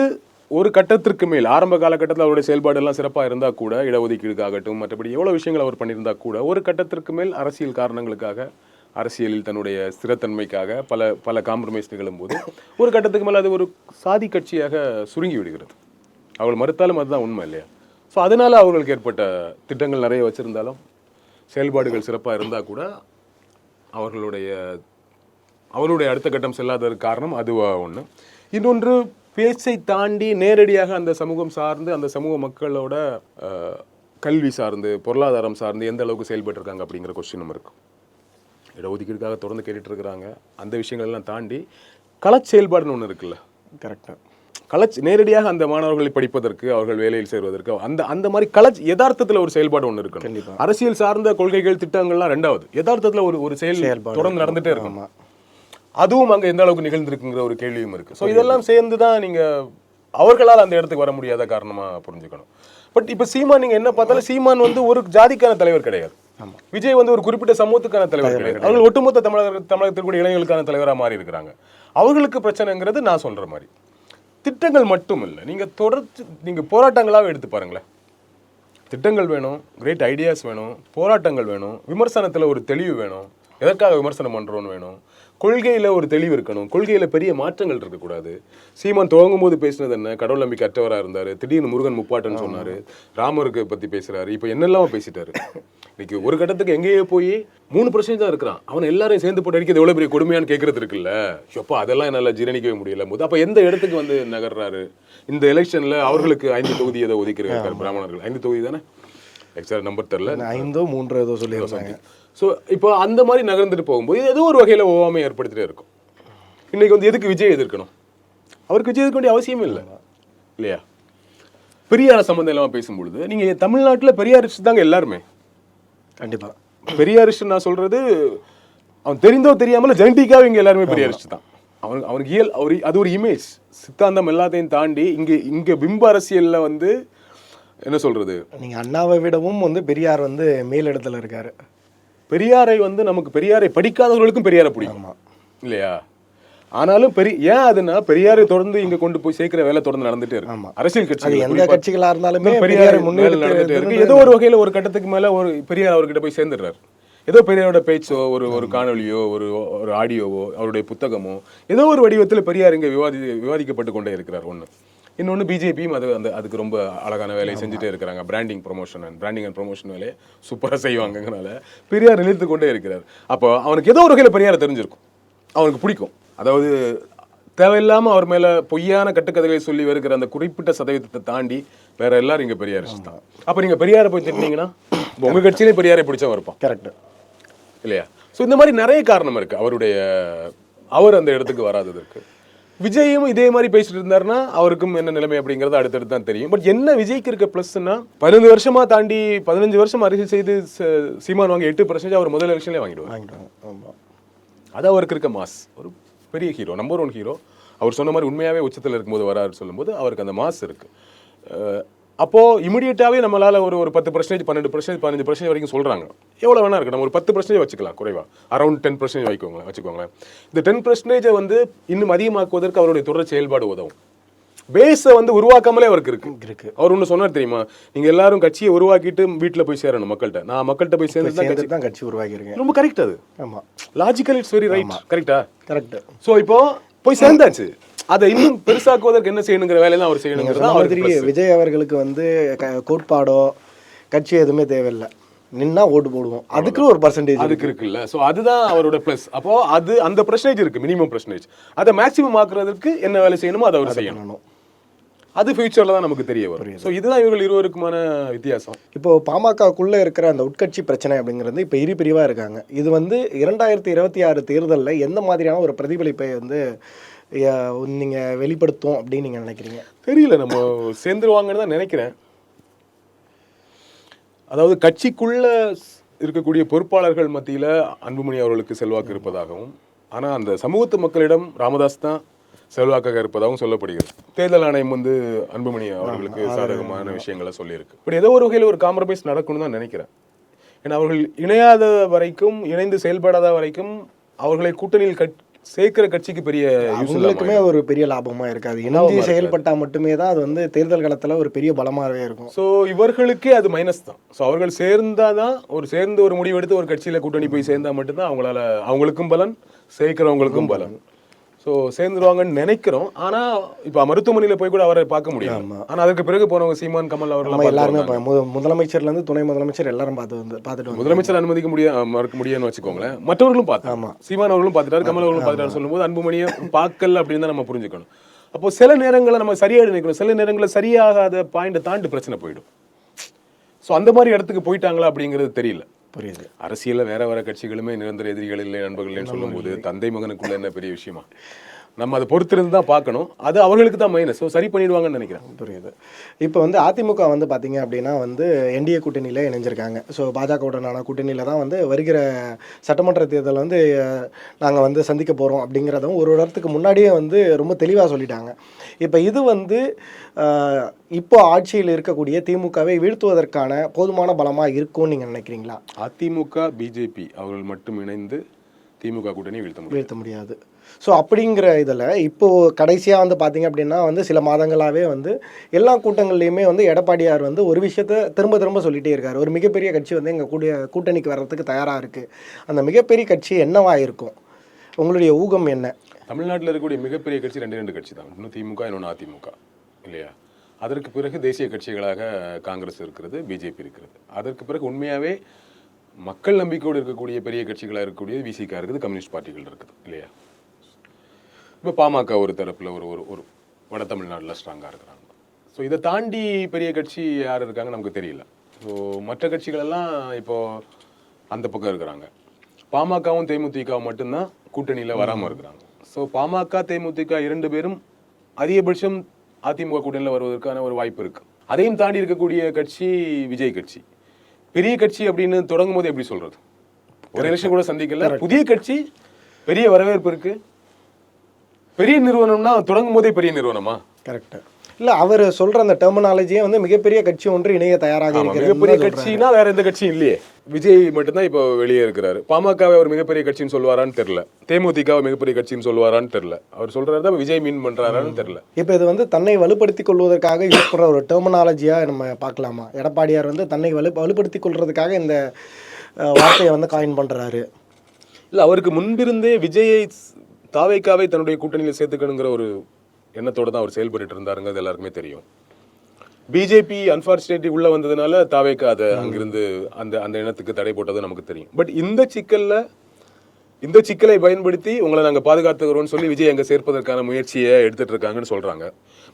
ஒரு கட்டத்திற்கு மேல் ஆரம்ப காலகட்டத்தில் அவருடைய செயல்பாடு எல்லாம் சிறப்பா இருந்தா கூட இடஒதுக்கீடுக்காகட்டும் மற்றபடி எவ்வளவு விஷயங்கள் அவர் பண்ணியிருந்தா கூட ஒரு கட்டத்திற்கு மேல் அரசியல் காரணங்களுக்காக அரசியலில் தன்னுடைய ஸ்திரத்தன்மைக்காக பல பல காம்ப்ரமைஸ் நிகழும்போது ஒரு கட்டத்துக்கு மேலே அது ஒரு சாதி கட்சியாக சுருங்கி விடுகிறது. அவர்கள் மறுத்தாலும் அதுதான் உண்மை இல்லையா? ஸோ அதனால் அவர்களுக்கு ஏற்பட்ட திட்டங்கள் நிறைய வச்சுருந்தாலும் செயல்பாடுகள் சிறப்பாக இருந்தால் கூட அவர்களுடைய அவருடைய அடுத்த கட்டம் செல்லாததற்கு காரணம் அதுவாக ஒன்று இன்னொன்று பேச்சை தாண்டி நேரடியாக அந்த சமூகம் சார்ந்து அந்த சமூக மக்களோட கல்வி சார்ந்து பொருளாதாரம் சார்ந்து எந்த அளவுக்கு செயல்பட்டுருக்காங்க அப்படிங்கிற கொஸ்டினும் இருக்கும் இடஒதுக்கீடுக்காக தொடர்ந்து கேட்டுட்டு இருக்கிறாங்க அந்த விஷயங்கள் எல்லாம் தாண்டி களச் செயல்பாடுன்னு ஒன்று இருக்குல்ல கரெக்டாக களச் நேரடியாக அந்த மாணவர்களை படிப்பதற்கு அவர்கள் வேலையில் சேர்வதற்கு அந்த அந்த மாதிரி களச் யதார்த்தத்தில் ஒரு செயல்பாடு ஒன்று இருக்கணும். கண்டிப்பா. அரசியல் சார்ந்த கொள்கைகள் திட்டங்கள்லாம் ரெண்டாவது. யதார்த்தத்தில் ஒரு ஒரு செயல் தொடர்ந்து நடந்துட்டே இருக்கும் ஆமா. அதுவும் அங்க எந்த அளவுக்கு நிகழ்ந்திருக்குங்கிற ஒரு கேள்வியும் இருக்கு. ஸோ இதெல்லாம் சேர்ந்து தான் நீங்க அவர்களால் அந்த இடத்துக்கு வர முடியாத காரணமா புரிஞ்சுக்கணும். பட் இப்ப சீமான் நீங்க என்ன பார்த்தாலும் சீமான் வந்து ஒரு ஜாதிக்கான தலைவர் கிடையாது. விஜய் வந்து ஒரு குறிப்பிட்ட சமூகத்துக்கான தலைவர் அவர்கள் ஒட்டுமொத்த தமிழக தமிழகத்தில் கூட இளைஞர்களுக்கான தலைவரா மாறி இருக்கிறாங்க அவர்களுக்கு பிரச்சனைங்கிறது நான் சொல்ற மாதிரி. திட்டங்கள் மட்டும் இல்லை. நீங்க தொடர்ச்சி நீங்க போராட்டங்களாவே எடுத்து பாருங்களேன். திட்டங்கள் வேணும் கிரேட் ஐடியாஸ் வேணும் போராட்டங்கள் வேணும் விமர்சனத்துல ஒரு தெளிவு வேணும். எதற்காக விமர்சனம் பண்றோம்னு வேணும்? கொள்கையில ஒரு தெளிவு இருக்கணும். கொள்கையில பெரிய மாற்றங்கள் இருக்கக்கூடாது. சீமான் துவங்கும் போது பேசினது என்ன? கடவுள் நம்பிக்கை அற்றவரா இருந்தாரு. திடீர்னு முருகன் முப்பாட்டன்னு சொன்னாரு. ராமருக்கு பத்தி பேசுறாரு. இப்போ என்னெல்லாம் பேசிட்டாரு. இன்னைக்கு ஒரு கட்டத்துக்கு எங்கேயோ போய் மூணு பிரச்சனை தான் இருக்கிறான். அவன் எல்லாரையும் சேர்ந்து போட்டு அடிக்கிறது எவ்வளவு பெரிய கொடுமையான்னு கேட்கறது இருக்குல்ல? எப்போ அதெல்லாம் என்னால ஜீரணிக்கவே முடியல. போது அப்ப எந்த இடத்துக்கு வந்து நகர்றாரு? இந்த எலெக்ஷன்ல அவர்களுக்கு ஐந்து தொகுதி ஏதோ ஒதுக்கியிருக்காரு பிராமணர்கள். ஐந்து தொகுதி தானே? எக்ஸ்ட்ரா நம்பர் தெரில ஐந்தோ மூன்றோ ஏதோ சொல்லியிருந்தாங்க. ஸோ இப்போ அந்த மாதிரி நகர்ந்துட்டு போகும்போது ஏதோ ஒரு வகையில் ஒவ்வாமை ஏற்படுத்திட்டே இருக்கும். இன்னைக்கு வந்து எதுக்கு விஜய் எதிர்க்கணும்? அவருக்கு விஜய் எதிர்க்க வேண்டிய அவசியமே இல்லை. இல்லையா? பெரியார சம்மந்தம் இல்லாமல் பேசும்பொழுது நீங்கள் தமிழ்நாட்டில் பெரியாரிஸ்ட் தாங்க எல்லாருமே. கண்டிப்பா. பெரியாரிஸ்ட் நான் சொல்றது அவன் தெரிந்தோ தெரியாமல ஜெனட்டிக்காக இங்கே எல்லாருமே பெரியாரிஸ்ட் தான் அவனுக்கு அவனுக்கு இயல் அவர் அது ஒரு இமேஜ் சித்தாந்தம் எல்லாத்தையும் தாண்டி இங்கே இங்கே பிம்ப அரசியலில் வந்து என்ன சொல்றது? நீங்க அண்ணாவை விடவும் வந்து பெரியார் வந்து மேலிடத்துல இருக்காரு. பெரியாரை வந்து நமக்கு பெரியாரை படிக்காதவர்களுக்கும் பெரியாரை பிடிக்கும். இல்லையா? ஆனாலும் பெரிய ஏன் அதுனா பெரியாரை தொடர்ந்து இங்க கொண்டு போய் சேர்க்கிற வேலை தொடர்ந்து நடந்துட்டே இருக்கு. அரசியல் அது கட்சி எந்த கட்சிகளா இருந்தாலுமே பெரியார் முன்னெடுத்து நடந்துட்டே இருக்கு. ஏதோ ஒரு வகையில ஒரு கட்டத்துக்கு மேல ஒரு பெரியார் அவர்கிட்ட போய் சேர்ந்துடுறாரு. ஏதோ பெரியாரோட பேச்சோ ஒரு ஒரு காணொளியோ ஒரு ஒரு ஆடியோவோ அவருடைய புத்தகமோ ஏதோ ஒரு வடிவத்தில் பெரியார் இங்க விவாதி விவாதிக்கப்பட்டு கொண்டே இருக்கிறார் ஒண்ணு. இன்னொன்று பிஜேபியும் அது அந்த அதுக்கு ரொம்ப அழகான வேலையை செஞ்சுட்டே இருக்கிறாங்க. Branding promotion and branding and promotion வேலையை சூப்பராக செய்வாங்கங்கனால பெரியார் நிலைத்து கொண்டே இருக்கிறார். அப்போ அவனுக்கு ஏதோ ஒரு வகையில் பெரியாரை தெரிஞ்சிருக்கும். அவனுக்கு பிடிக்கும். அதாவது தேவையில்லாம அவர் மேல பொய்யான கட்டுக்கதைகளை சொல்லி வருகிற அந்த குறிப்பிட்ட சதவீதத்தை தாண்டி வேற எல்லாரும் இங்க பெரியாரிஸ்ட் தான் அப்ப நீங்க பெரியாரை போய் திட்டினீங்கன்னா இப்ப உங்க கட்சியிலே பெரியாரை பிடிச்சவன் இருப்பான் கரெக்ட் இல்லையா? ஸோ இந்த மாதிரி நிறைய காரணம் இருக்கு. அவருடைய அவர் அந்த இடத்துக்கு வராததற்கு. விஜயும் இதே மாதிரி பேசிட்டு இருந்தாருன்னா அவருக்கும் என்ன நிலைமை அப்படிங்கிறது அடுத்தடுத்து தான் தெரியும். பட் என்ன விஜய்க்கு இருக்க ப்ளஸ்னா பதினஞ்சு வருஷமா தாண்டி பதினஞ்சு வருஷம் அரசியல் செய்து சீமான் வாங்கி எட்டு பர்சன்டேஜ் அவர் முதல் எலெக்ஷன்லேயே வாங்கிடுவார். வாங்கிடுவாங்க. ஆமா. அது அவருக்கு இருக்க மாஸ் ஒரு பெரிய ஹீரோ நம்பர் ஒன் ஹீரோ அவர் சொன்ன மாதிரி உண்மையாவே உச்சத்தில் இருக்கும்போது வராரு சொல்லும்போது அவருக்கு அந்த மாஸ் இருக்கு. அஹ் அப்போ இமிடியேட்டாவே நம்மளால ஒரு ஒரு பத்து பர்சன்டேஜ் பன்னெண்டு பர்சன்டேஜ் பதினஞ்சு பர்சன்டேஜ் வரைக்கும் சொல்றாங்க. எவ்வளவு வேணா இருக்கு நம்ம ஒரு பத்து பர்சன்டேஜ் வச்சுக்கலாம் குறைவா. அரௌண்ட் டென் பர்சன்டேஜ் வைக்கோங்களேன் வச்சுக்கோங்களேன். இந்த டென் பர்சன்டேஜை வந்து இன்னும் அதிகமாக்குவதற்கு அவருடைய தொடர் செயல்பாடு உதவும். பேஸை வந்து உருவாக்காமலே அவருக்கு இருக்கு. இருக்கு. அவர் ஒன்று சொன்னார் தெரியுமா? நீங்க எல்லாரும் கட்சியை உருவாக்கிட்டு வீட்டில் போய் சேரணும் மக்கள்கிட்ட. நான் மக்கள்கிட்ட போய் சேர்ந்து தான் கட்சி தான் கட்சி உருவாக்கியிருக்கேன். ரொம்ப கரெக்ட் அது. ஆமா. லாஜிக்கல் இட்ஸ் வெரி ரைட் கரெக்டா கரெக்ட் சோ இப்போ போய் சேர்ந்தாச்சு. அதை இன்னும் பெருசாக்குவதற்கு என்ன செய்யணுங்கிற வேலையை தான் அவர் செய்யணுங்கிறது மாதிரி. விஜய் அவர்களுக்கு வந்து க- கோட்பாடோ கட்சி எதுவுமே தேவையில்லை. நின்னா ஓட்டு போடுவோம். அதுக்கு ஒரு பர்சன்டேஜ் அதுக்கு இருக்குல்ல. சோ அதுதான் அவரோட ப்ளஸ் அப்போ அது அந்த பிரச்சனைஜ் இருக்கு மினிமம் பிரச்சனைஜ் அதை மேக்ஸிமம் ஆக்குறதுக்கு என்ன வேலை செய்யணுமோ அதை அவர் செய்யணும். அது ஃபியூச்சர்ல தான் நமக்கு தெரிய வரும். சோ இதுதான் இவர்கள் இருவருக்குமான வித்தியாசம். இப்போ பாமகக்குள்ள இருக்கிற அந்த உட்கட்சி பிரச்சனை அப்படிங்கிறது இப்போ இரு பிரிவா இருக்காங்க. இது வந்து இரண்டாயிரத்தி இருபத்தி ஆறு தேர்தலில் எந்த மாதிரியான ஒரு பிரதிபலிப்பை வந்து அஹ், நீங்க வெளிப்படுத்தும் அப்படின்னு நீங்க நினைக்கிறீங்க? தெரியல நம்ம சேர்ந்துருவாங்கன்னு தான் நினைக்கிறேன். அதாவது கட்சிக்குள்ள இருக்கக்கூடிய பொறுப்பாளர்கள் மத்தியில அன்புமணி அவர்களுக்கு செல்வாக்கு இருப்பதாகவும் ஆனா அந்த சமூகத்து மக்களிடம் ராமதாஸ் தான் செல்வாக்காக இருப்பதாகவும் சொல்லப்படுகிறது. தேர்தல் ஆணையம் வந்து அன்புமணி அவர்களுக்கு சாதகமான விஷயங்களை சொல்லியிருக்கு. இப்படி ஏதோ ஒரு வகையில் ஒரு காம்ப்ரமைஸ் நடக்கணும்னு தான் நினைக்கிறேன். ஏன்னா அவர்கள் இணையாத வரைக்கும் இணைந்து செயல்படாத வரைக்கும் அவர்களை கூட்டணியில் கட் சேர்க்கிற கட்சிக்கு பெரிய அவங்களுக்குமே ஒரு பெரிய லாபமா இருக்காது. இணைஞ்சு செயல்பட்டா மட்டுமே தான் அது வந்து தேர்தல் காலத்துல ஒரு பெரிய பலமாவே இருக்கும். ஸோ இவர்களுக்கே அது மைனஸ் தான். ஸோ அவர்கள் சேர்ந்தாதான் ஒரு சேர்ந்து ஒரு முடிவெடுத்து ஒரு கட்சியில கூட்டணி போய் சேர்ந்தா மட்டும்தான் அவங்களால அவங்களுக்கும் பலன் சேர்க்கிறவங்களுக்கும் பலன். ஸோ சேர்ந்துருவாங்கன்னு நினைக்கிறோம். ஆனா இப்போ மருத்துவமனையில போய் கூட அவரை பார்க்க முடியும் ஆனா அதுக்கு பிறகு போனவங்க சீமான் கமல் அவர்கள் எல்லாருமே இப்ப மு- முதலமைச்சர்ல இருந்து துணை முதலமைச்சர் எல்லாரும் பார்த்து வந்து பார்த்துட்டு முதலமைச்சர் அனுமதிக்க முடிய மறுக்க முடியும்னு வச்சுக்கோங்களேன். மற்றவர்களும் பார்த்தாங்க சீமான் அவர்களும் பார்த்துட்டாரு கமல் அவர்களும் பார்த்துட்டாரு சொல்லும்போது அன்புமணியை பார்க்கல அப்படின்னு தான் நம்ம புரிஞ்சுக்கணும். அப்போ சில நேரங்களில் நம்ம சரியா நினைக்கணும். சில நேரங்களில் சரியாகாத பாயிண்ட்டை தாண்டி பிரச்சனை போயிடும். ஸோ அந்த மாதிரி இடத்துக்கு போயிட்டாங்களா அப்படிங்கிறது தெரியல. புரியுது. அரசியல்ல வேற வேற கட்சிகளுமே நிரந்தர எதிரிகள் இல்லை நண்பர்கள் இல்லைன்னு சொல்லும்போது தந்தை மகனுக்குள்ள என்ன பெரிய விஷயமா? நம்ம அதை பொறுத்திருந்து தான் பார்க்கணும். அது அவர்களுக்கு தான் மைனஸ் ஸோ சரி பண்ணிடுவாங்கன்னு நினைக்கிறேன். புரியுது. இப்போ வந்து அதிமுக வந்து பார்த்தீங்க அப்படின்னா வந்து என்டிஏ கூட்டணியில் இணைஞ்சிருக்காங்க. ஸோ பாஜகவுடனான கூட்டணியில் தான் வந்து வருகிற சட்டமன்ற தேர்தல் வந்து நாங்கள் வந்து சந்திக்க போகிறோம் அப்படிங்கிறதும் ஒரு இடத்துக்கு முன்னாடியே வந்து ரொம்ப தெளிவாக சொல்லிட்டாங்க. இப்போ இது வந்து இப்போ ஆட்சியில் இருக்கக்கூடிய திமுகவை வீழ்த்துவதற்கான போதுமான பலமாக இருக்கும்னு நீங்கள் நினைக்கிறீங்களா? அதிமுக பிஜேபி அவர்கள் மட்டும் இணைந்து திமுக கூட்டணி வீழ்த்த முடியாது. ஸோ அப்படிங்கிற இதில் இப்போது கடைசியாக வந்து பார்த்தீங்க அப்படின்னா வந்து சில மாதங்களாகவே வந்து எல்லா கூட்டங்கள்லையுமே வந்து எடப்பாடியார் வந்து ஒரு விஷயத்த திரும்ப திரும்ப சொல்லிகிட்டே இருக்கார். ஒரு மிகப்பெரிய கட்சி வந்து எங்கள் கூடிய கூட்டணிக்கு வர்றதுக்கு தயாராக இருக்குது அந்த மிகப்பெரிய கட்சி என்னவாக இருக்கும்? உங்களுடைய ஊகம் என்ன? தமிழ்நாட்டில் இருக்கக்கூடிய மிகப்பெரிய கட்சி ரெண்டு ரெண்டு கட்சி தான். ஒன்று திமுக இன்னொன்று அதிமுக. இல்லையா? அதற்கு பிறகு தேசிய கட்சிகளாக காங்கிரஸ் இருக்கிறது பிஜேபி இருக்கிறது. அதற்கு பிறகு உண்மையாகவே மக்கள் நம்பிக்கையோடு இருக்கக்கூடிய பெரிய கட்சிகளாக இருக்கக்கூடிய விசிகா இருக்குது கம்யூனிஸ்ட் பார்ட்டிகள் இருக்குது. இல்லையா? இப்போ பாமக ஒரு தரப்பில் ஒரு ஒரு ஒரு வட தமிழ்நாட்டில் ஸ்ட்ராங்காக இருக்கிறாங்க. ஸோ இதை தாண்டி பெரிய கட்சி யார் இருக்காங்க நமக்கு தெரியல. ஸோ மற்ற கட்சிகள் எல்லாம் இப்போ அந்த பக்கம் இருக்கிறாங்க. பாமகவும் தேமுதிகவும் மட்டும்தான் கூட்டணியில் வராமல் இருக்கிறாங்க. ஸோ பாமக தேமுதிக இரண்டு பேரும் அதிகபட்சம் அதிமுக கூட்டணியில் வருவதற்கான ஒரு வாய்ப்பு இருக்கு. அதையும் தாண்டி இருக்கக்கூடிய கட்சி விஜய் கட்சி. பெரிய கட்சி அப்படின்னு தொடங்கும் போது எப்படி சொல்றது? ஒரு எலெக்ஷன் கூட சந்திக்கல. புதிய கட்சி பெரிய வரவேற்பு இருக்கு. பெரிய நிறுவனம்னா தொடங்கும் போதே பெரிய நிறுவனமா? கரெக்டு இல்லை அவர் சொல்கிற அந்த டெர்மினாலஜியே வந்து மிகப்பெரிய கட்சி ஒன்று இணைய தயாராக இருக்கிறது மிகப்பெரிய கட்சினா வேற எந்த கட்சியும் இல்லையே. விஜய் மட்டும்தான் இப்போ வெளியே இருக்கிறாரு. பாமகவை ஒரு மிகப்பெரிய கட்சின்னு சொல்லுவாரான்னு தெரியல. தேமுதிகவை மிகப்பெரிய கட்சின்னு சொல்லுவாரான்னு தெரியல. அவர் சொல்றாரு தான் விஜய் மீன் பண்றாரான்னு தெரியல. இப்போ இது வந்து தன்னை வலுப்படுத்திக் கொள்வதற்காக யூஸ் பண்ணுற ஒரு டெர்மினாலஜியாக நம்ம பார்க்கலாமா? எடப்பாடியார் வந்து தன்னை வலு வலுப்படுத்திக் கொள்றதுக்காக இந்த வார்த்தையை வந்து காயின் பண்ணுறாரு இல்ல அவருக்கு முன்பிருந்தே விஜயை தாவைக்காவை தன்னுடைய கூட்டணியில் சேர்த்துக்கணுங்கிற ஒரு எண்ணத்தோட தான் அவர் செயல்பட்டு இருந்தாருங்கிறது எல்லாருக்குமே தெரியும். பிஜேபி அன்பார்ச்சுனேட்லி உள்ள வந்ததுனால தாவேக்கா அதை அங்கிருந்து அந்த அந்த எண்ணத்துக்கு தடை போட்டது நமக்கு தெரியும். பட் இந்த சிக்கல்ல இந்த சிக்கலை பயன்படுத்தி உங்களை நாங்க பாதுகாத்துக்கிறோம்னு சொல்லி விஜய் அங்க சேர்ப்பதற்கான முயற்சியை எடுத்துட்டு இருக்காங்கன்னு சொல்றாங்க.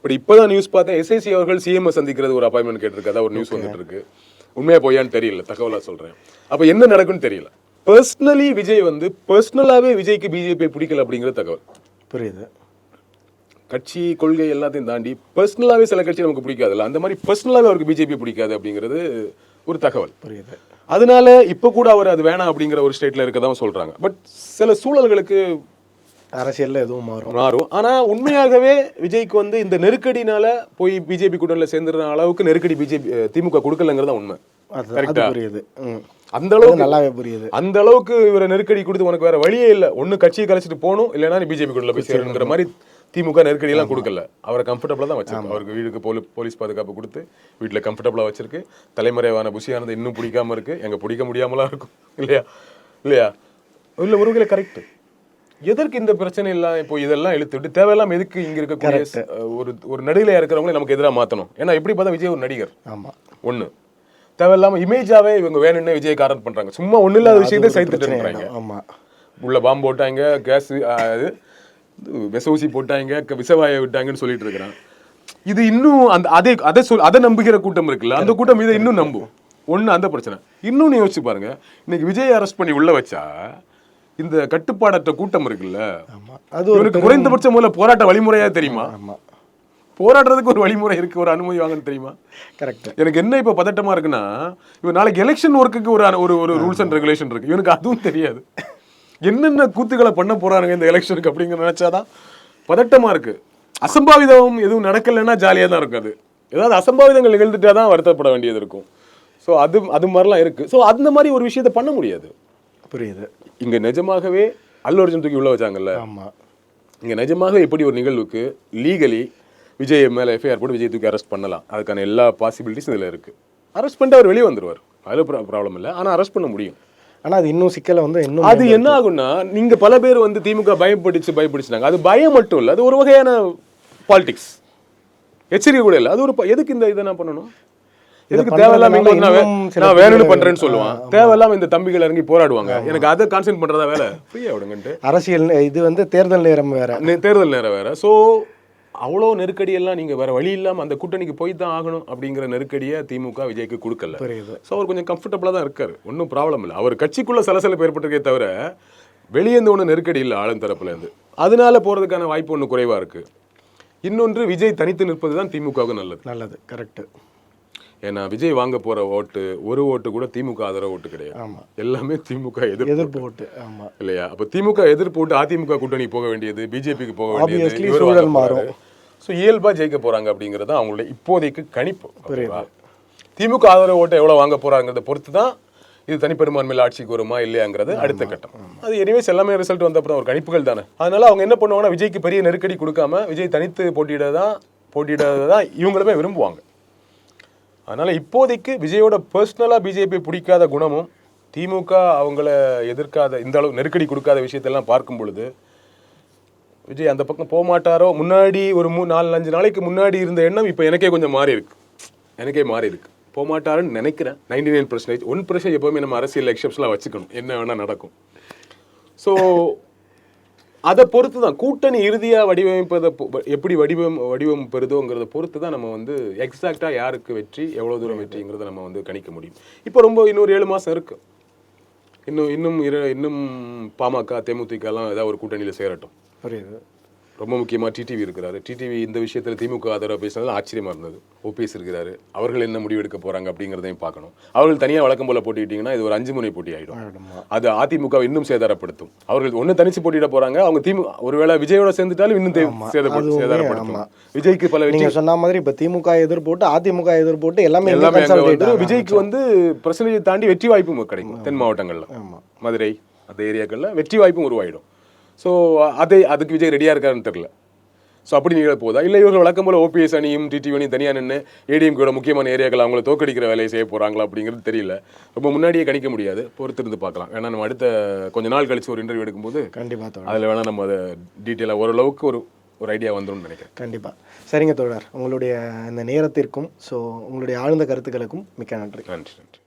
பட் இப்பதான் நியூஸ் பார்த்தேன். எஸ்ஐசி அவர்கள் சிஎம் சந்திக்கிறது ஒரு அப்பாயின்மெண்ட் கேட்டிருக்காதா ஒரு நியூஸ் வந்துட்டு இருக்கு. உண்மையா பொய்யான்னு தெரியல. தகவலா சொல்றேன். அப்ப என்ன நடக்கும்னு தெரியல. பர்சனலி விஜய் வந்து பர்சனலாவே விஜய்க்கு பிஜேபி பிடிக்கல அப்படிங்கிற தகவல். புரியுது. கட்சி கொள்கை எல்லாத்தையும் தாண்டி பர்சனலாவே சில கட்சி நமக்கு பிடிக்காதுல்ல. அந்த மாதிரி பர்சனலாவே அவருக்கு பிஜேபி பிடிக்காது அப்படிங்கிறது ஒரு தகவல். புரியுது. அதனால இப்ப கூட அவர் அது வேணாம் அப்படிங்கிற ஒரு ஸ்டேட்ல இருக்கதான் சொல்றாங்க. பட் சில சூழல்களுக்கு அரசியலில் எதுவும் மாறும். மாறும். ஆனா உண்மையாகவே விஜய்க்கு வந்து இந்த நெருக்கடினால போய் பிஜேபி கூட்டணியில் சேர்ந்துற அளவுக்கு நெருக்கடி பிஜேபி திமுக கொடுக்கலங்கிறது தான் உண்மை. அது புரியுது. அந்த அளவுக்கு நல்லாவே புரியுது. அந்த அளவுக்கு இவரை நெருக்கடி கொடுத்து உனக்கு வேற வழியே இல்ல. ஒண்ணு கட்சியை கலைச்சிட்டு போகணும் இல்லைன்னா நீ பிஜேபி கூட போய் சேரணுங்கிற மாதிரி திமுக நெருக்கடி எல்லாம் கொடுக்கல. அவரை கம்ஃபர்டபுளா தான் வச்சிருக்கு. அவருக்கு வீட்டுக்கு போலி போலீஸ் பாதுகாப்பு கொடுத்து வீட்டுல கம்ஃபர்டபுளா வச்சிருக்கு. தலைமறைவான புஷியானது இன்னும் பிடிக்காம இருக்கு. எங்க பிடிக்க முடியாமலாம் இருக்கும். இல்லையா? இல்லையா? இல்ல ஒருவேளை கரெக்ட் எதற்கு இந்த பிரச்சனை எல்லாம் இப்போ இதெல்லாம் இழுத்து விட்டு தேவையில்லாம எதுக்கு இங்க இருக்கக்கூடிய ஒரு ஒரு நடுநிலையா இருக்கிறவங்களே நமக்கு எதிராக மாத்தணும். ஏன்னா எப்படி பார்த்தா விஜய் ஒரு நடிகர். ஆமாம் ஒண்ணு. தேவையில்லாம இமேஜாவே இவங்க வேணும்னே விஜய் காரன் பண்றாங்க. சும்மா ஒண்ணு இல்லாத விஷயத்தை சேர்த்துட்டு இருக்காங்க ஆமாம் உள்ள பாம்பு போட்டாங்க கேஸ் இது விச ஊசி போட்டாங்க விசவாயை விட்டாங்கன்னு சொல்லிட்டு இருக்கிறான். இது இன்னும் அந்த அதை அதை சொல் அதை நம்புகிற கூட்டம் இருக்குல்ல அந்த கூட்டம் இதை இன்னும் நம்பும். ஒண்ணு அந்த பிரச்சனை. இன்னொன்னு யோசிச்சு பாருங்க. இன்னைக்கு விஜய் அரெஸ்ட் பண்ணி உள்ள வச்சா இந்த கட்டுப்பாடற்ற கூட்டம் இருக்குல்ல அது ஒரு இவனுக்கு குறைந்தபட்ச முதல்ல போராட்ட வழிமுறையா தெரியுமா? ஆமாம் போராடுறதுக்கு ஒரு வழிமுறை இருக்கு ஒரு அனுமதி வாங்கன்னு தெரியுமா? கரெக்ட் எனக்கு என்ன இப்ப பதட்டமா இருக்குன்னா இவன் நாளைக்கு எலெக்ஷன் ஒர்க்குக்கு ஒரு ஒரு ஒரு ரூல்ஸ் அண்ட் ரெகுலேஷன் இருக்கு. இவனுக்கு அதுவும் தெரியாது. என்னென்ன கூத்துக்களை பண்ண போறானுங்க இந்த எலெக்ஷனுக்கு அப்படிங்கிற நினைச்சாதான் பதட்டமா இருக்கு. அசம்பாவிதம் எதுவும் நடக்கலைன்னா ஜாலியா தான் இருக்கும் அது. ஏதாவது அசம்பாவிதங்கள் நிகழ்ந்துட்டா தான் வருத்தப்பட வேண்டியது இருக்கும். ஸோ அது அது மாதிரிலாம் இருக்கு. ஸோ அந்த மாதிரி ஒரு விஷயத்த பண்ண முடியாது. புரியுது. இங்க நிஜமாகவே அல்லு அர்ஜுன் தூக்கி உள்ள வச்சாங்கல்ல? ஆமாம் இங்க நிஜமாக இப்படி ஒரு நிகழ்வுக்கு லீகலி விஜய் மேல எஃப்ஐஆர் போட்டு விஜய் தூக்கி அரெஸ்ட் பண்ணலாம். அதுக்கான எல்லா பாசிபிலிட்டிஸ் இதுல இருக்கு. அரெஸ்ட் பண்ணிட்டு அவர் வெளியே வந்துருவார். அது ப்ராப்ளம் இல்லை. ஆனா அரெஸ்ட் பண்ண முடியும். ஆனால் அது இன்னும் சிக்கலை வந்து இன்னும் அது என்ன ஆகும்னா நீங்க பல பேர் வந்து திமுக பயப்படுச்சு பயப்படுச்சுனாங்க அது பயம் மட்டும் இல்லை. அது ஒரு வகையான பாலிடிக்ஸ் எச்சரிக்கை கூட இல்லை. அது ஒரு எதுக்கு இந்த இதை நான் பண்ணணும்? எதுக்கு தேவையில்லாம நான் வேணும்னு பண்றேன்னு சொல்லுவான். தேவையில்லாம இந்த தம்பிகள் இறங்கி போராடுவாங்க. எனக்கு அதை கான்சென்ட் பண்றதா வேலை? ஃப்ரீயா விடுங்கன்ட்டு. அரசியல் இது வந்து தேர்தல் நேரம் வேற. தேர்தல் நேரம் வேற. ஸோ அவ்வளோ நெருக்கடி எல்லாம் நீங்க வேற வழி இல்லாம அந்த கூட்டணிக்கு போய் தான் ஆகணும் அப்படிங்கிற நெருக்கடியை திமுக விஜய்க்கு கொடுக்கல. ஸோ அவர் கொஞ்சம் கம்ஃபர்டபுளாக தான் இருக்காரு. ஒன்றும் ப்ராப்ளம் இல்லை. அவர் கட்சிக்குள்ள சலசலப்பு ஏற்பட்டிருக்கே தவிர வெளியே இருந்து ஒன்றும் நெருக்கடி இல்லை ஆளும் தரப்புல இருந்து. அதனால போறதுக்கான வாய்ப்பு ஒன்று குறைவா இருக்கு. இன்னொன்று விஜய் தனித்து நிற்பது தான் திமுகவுக்கு நல்லது. நல்லது கரெக்ட் ஏன்னா விஜய் வாங்க போற ஓட்டு ஒரு ஓட்டு கூட திமுக ஆதரவு ஓட்டு கிடையாது. ஆமா. எல்லாமே திமுக எதிர்ப்பு எதிர்ப்பு ஓட்டு ஆமா. இல்லையா? அப்ப திமுக எதிர்ப்பு ஓட்டு அதிமுக கூட்டணி போக வேண்டியது பிஜேபிக்கு போக வேண்டியது மாறும். ஸோ இயல்பா ஜெயிக்க போறாங்க அப்படிங்கிறது அவங்களுடைய இப்போதைக்கு கணிப்பு? திமுக ஆதரவு ஓட்டை எவ்வளவு வாங்க போறாங்கிறத பொறுத்து தான் இது தனிப்பெரும்பான்மையில் ஆட்சிக்கு வருமா இல்லையாங்கிறது அடுத்த கட்டம். அது எனிவேஸ் எல்லாமே ரிசல்ட் வந்த அப்புறம் ஒரு கணிப்புகள் தானே. அதனால அவங்க என்ன பண்ணுவாங்கன்னா விஜய்க்கு பெரிய நெருக்கடி கொடுக்காம விஜய் தனித்து போட்டியிட தான் போட்டியிட தான் இவங்களுமே விரும்புவாங்க. அதனால் இப்போதைக்கு விஜயோட பர்சனலாக பிஜேபி பிடிக்காத குணமும் திமுக அவங்கள எதிர்க்காத இந்த அளவு நெருக்கடி கொடுக்காத விஷயத்தெல்லாம் பார்க்கும் பொழுது விஜய் அந்த பக்கம் போக மாட்டாரோ? முன்னாடி ஒரு மூணு நாலு அஞ்சு நாளைக்கு முன்னாடி இருந்த எண்ணம் இப்போ எனக்கே கொஞ்சம் மாறி இருக்கு. எனக்கே மாறி இருக்கு. போக மாட்டாருன்னு நினைக்கிறேன். Ninety nine percentage one percent எப்போவுமே நம்ம அரசியல் எக்ஸப்ஷன்லாம் வச்சுக்கணும். என்ன வேணால் நடக்கும். ஸோ அதை பொறுத்து தான் கூட்டணி இறுதியாக வடிவமைப்பதை எப்படி வடிவம் வடிவம் பெறுதோங்கிறத பொறுத்து தான் நம்ம வந்து எக்ஸாக்டாக யாருக்கு வெற்றி எவ்வளோ தூரம் வெற்றிங்கிறத நம்ம வந்து கணிக்க முடியும். இப்போ ரொம்ப இன்னொரு ஏழு மாதம் இருக்குது இன்னும் இன்னும் இரு இன்னும் பாமக தேமுதிகலாம் ஏதாவது ஒரு கூட்டணியில் சேரட்டும். புரியுது. ரொம்ப முக்கியமாக டிடிவி இருக்கிறாரு. டிடிவி இந்த விஷயத்தில் திமுக ஆதரவு பேசினது ஆச்சரியமா இருந்தது. ஓபிஎஸ் இருக்கிறாரு. அவர்கள் என்ன முடிவு எடுக்க போறாங்க அப்படிங்கிறதையும் பார்க்கணும். அவர்கள் தனியாக வழக்கம் போல போட்டிட்டீங்கன்னா இது ஒரு அஞ்சு முனை போட்டி ஆயிடும். ஆயிடுமா. அது அதிமுக இன்னும் சேதாரப்படுத்தும். அவர்கள் ஒன்று தனிச்சு போட்டியிட போறாங்க. அவங்க திமுக ஒருவேளை விஜயோட சேர்ந்துட்டாலும் இன்னும் தே- சேதப்படு- அதுவுமே சேதாரப்படுத்தும். விஜய்க்கு பல வெற்றி நீங்க சொன்ன மாதிரி இப்ப திமுக எதிர்போட்டு அதிமுக எதிர்போட்டு எல்லாமே எல்லாமே. விஜய்க்கு வந்து பிரச்சனையை தாண்டி வெற்றி வாய்ப்பும் கிடைக்கும். தென் மாவட்டங்கள்ல. மதுரை அந்த ஏரியாக்கள்ல வெற்றி வாய்ப்பும் உருவாயிடும். ஸோ அதை அதுக்கு விஜய் ரெடியா இருக்காருன்னு தெரியல. ஸோ அப்படி நிகழ போதா இல்லை இவர்கள் வழக்கம் போல ஓபிஎஸ் அணியும் டிடிவி அணியும் தனியாக நின்று ஏடிஎம்கோட முக்கியமான ஏரியாக்கள் அவங்கள தோக்கடிக்கிற வேலையை செய்ய போறாங்களா அப்படிங்கிறது தெரியல. ரொம்ப முன்னாடியே கணிக்க முடியாது. பொறுத்திருந்து பார்க்கலாம். ஏன்னா நம்ம அடுத்த கொஞ்ச நாள் கழிச்சு ஒரு இன்டர்வியூ எடுக்கும்போது கண்டிப்பா தோழர். அதில் வேணா நம்ம அதை டீட்டெயிலாக ஓரளவுக்கு ஒரு ஒரு ஐடியா வந்துரும்னு நினைக்கிறேன். கண்டிப்பா. சரிங்க தோழர். உங்களுடைய இந்த நேரத்திற்கும் ஸோ உங்களுடைய ஆழ்ந்த கருத்துக்களுக்கும் மிக்க நன்றி. நன்றி நன்றி.